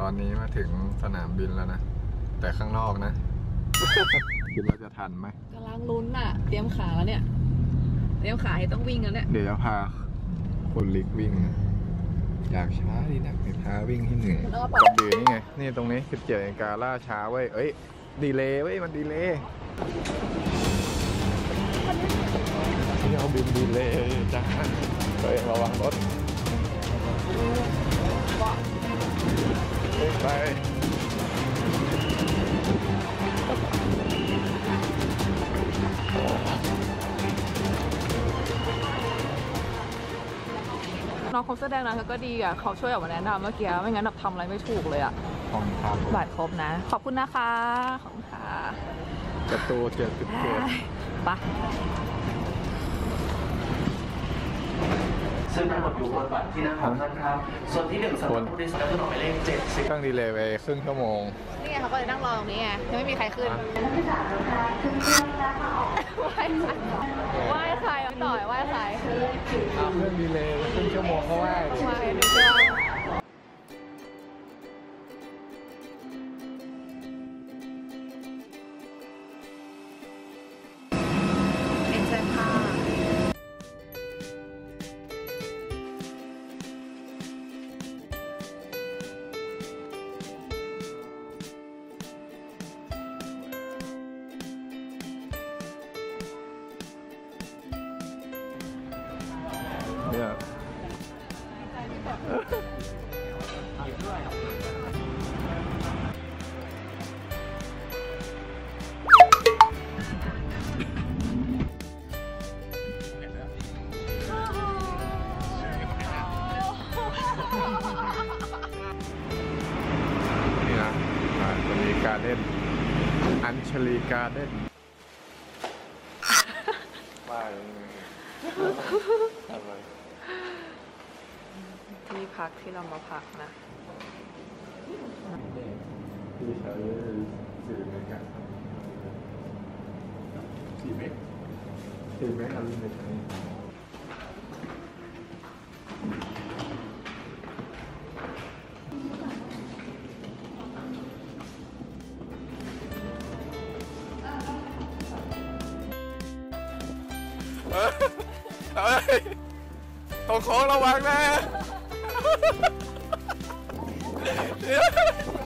ตอนนี้มาถึงสนามบินแล้วนะ แต่ข้างนอกนะ คิดว่าจะทันไหมกำลังลุ้นน่ะ เตรียมขาแล้วเนี่ย เตรียมขาให้ต้องวิ่งแล้วเนี่ย เดี๋ยวจะพาคนลิกวิ่ง อยากช้าดีนักไม่พาวิ่งที่เหนื่อยคุณอ้อปก่อนอื่นนี่ไง นี่ตรงนี้17นาฬิกาล่าช้าเว้ย เอ้ย ดีเลย์เว้ย มันดีเลย์ที่เอาบินดีเลย์จ้าเฮ้ยระวังรถ ไปน้องเขาแสดงนะเขาก็ดีอะเขาช่วยออกมาแนะนำเมื่อกี้ไม่งั้นแบบทำอะไรไม่ถูกเลยอะทองคำบัตรครบนะ ขอบคุณนะคะ ขอบคุณค่ะประตูเจ็ดสิบเจ็ดไป ซึ่งปรากฏอยู่บนบัตรที่นั่งของท่านครับ ส่วนที่หนึ่งสำหรับผู้โดยสารขึ้นหมายเลขเจ็ดสิบเครื่องดีเลย์ไปครึ่งชั่วโมง นี่ไงเขาก็เลยนั่งรอตรงนี้ไงยังไม่มีใครขึ้นไหว้ใครไหว้ใครอะพี่ต่อยไหว้ใครเอาเครื่องดีเลย์ครึ่งชั่วโมงก็ว่าดิไหว้ไม่ในี่นะอัญชลีการ์เด้นอัญชลีการ์เด้นว่าอะไร ที่พักที่เรามาพักนะที่ใช้สื่อในการทำสี่เมตรสี่เมตรอันนี้ใช้เฮ้ยตรงโค้งระวังนะ Yeah.